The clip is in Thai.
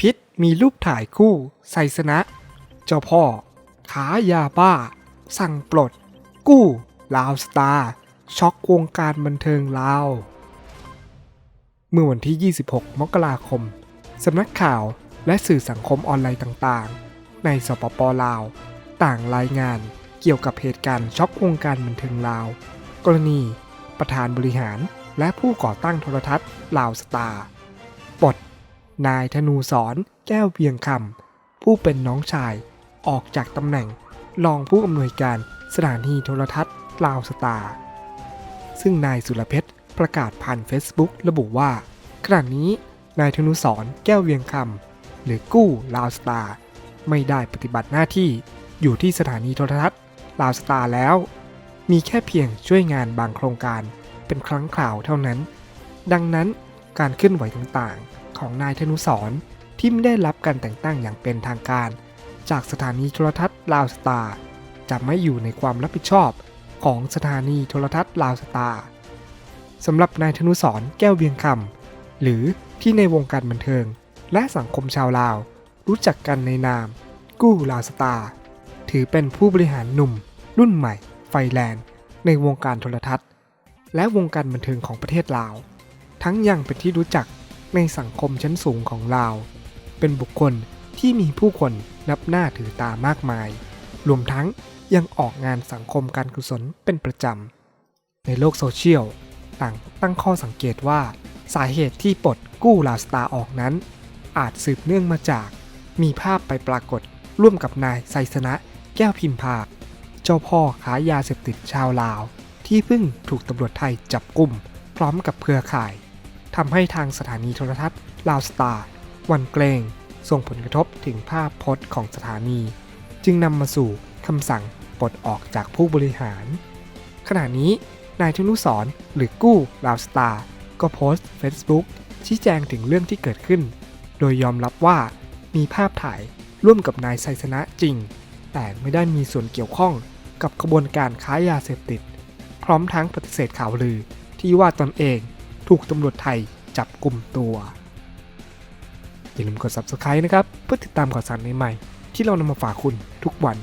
พิษมีรูปถ่ายคู่ไซสนะ เจ้าพ่อขายาบ้า สั่งปลด กู้ลาวสตาร์ช็อกวงการบันเทิงลาว เมื่อวันที่ 26 มกราคม สำนักข่าวและสื่อสังคมออนไลน์ต่างๆ ในสปปลาว ต่างรายงานเกี่ยวกับเหตุการณ์ช็อกวงการบันเทิงลาว กรณี ประธานบริหารและผู้ก่อตั้งโทรทัศน์ลาวสตาร์ นายธนูสอนแก้วเวียงคำผู้เป็นน้องชายออกจากตำแหน่งรองผู้อำนวยการสถานีโทรทัศน์ลาวสตาร์ซึ่งนายสุรเพชรประกาศผ่าน Facebook ระบุว่า ขณะนี้นายธนุสรแก้วเวียงคำหรือกู้ลาวสตาร์ไม่ได้ปฏิบัติหน้าที่อยู่ที่สถานีโทรทัศน์ลาวสตาร์แล้ว มีแค่เพียงช่วยงานบางโครงการเป็นครั้งคราวเท่านั้น ดังนั้น การเคลื่อนไหวต่างๆ ของนายธนุสรที่ไม่ได้รับการแต่งตั้งอย่างเป็นทางการ จากสถานีโทรทัศน์ลาวสตาร์จะไม่อยู่ในความรับผิดชอบของสถานีโทรทัศน์ลาวสตาร์สำหรับนายธนุสรแก้วเวียงคำหรือที่ในวงการบันเทิง และสังคมชาวลาว รู้จักกันในนาม กู้ลาวสตาร์ถือเป็นผู้บริหารหนุ่ม รุ่นใหม่ ไฟแลนด์ ในวงการโทรทัศน์ และวงการบันเทิงของประเทศลาว ทั้งยังเป็นที่รู้จักในสังคมชั้นสูงของลาว เป็นบุคคลที่มีผู้คนนับหน้าถือตามากมาย รวมทั้งยังออกงานสังคมการกุศลเป็นประจำ ในโลกโซเชียลต่างตั้งข้อสังเกตว่า สาเหตุที่ปลดกู้ลาวสตาออกนั้น อาจสืบเนื่องมาจาก มีภาพไปปรากฏร่วมกับนายไซสนะแก้วพิมพาเจ้าพ่อขายยาเสพติดชาวลาว ที่เพิ่งถูกตำรวจไทยจับกลุ่มพร้อมกับเครือข่าย ทำให้ทางสถานีโทรทัศน์ลาวสตาร์วันเกรงส่งผลกระทบถึงภาพพจน์ของสถานี จึงนำมาสู่คำสั่งปลดออกจากผู้บริหาร ขณะนี้นายธนุสรณ์หรือกู้ลาวสตาร์ก็โพสต์ Facebook ชี้แจงถึงเรื่องที่เกิดขึ้น โดยยอมรับว่ามีภาพถ่ายร่วมกับนายไซสนะจริง แต่ไม่ได้มีส่วนเกี่ยวข้องกับกระบวนการค้ายาเสพติด พร้อมทั้งปฏิเสธข่าวลือที่ว่าตนเอง ถูกตำรวจไทยจับกลุ่มตัว อย่าลืมกด subscribe นะครับ เพื่อติดตามข่าวสารใหม่ๆที่เรานำมาฝากคุณทุกวัน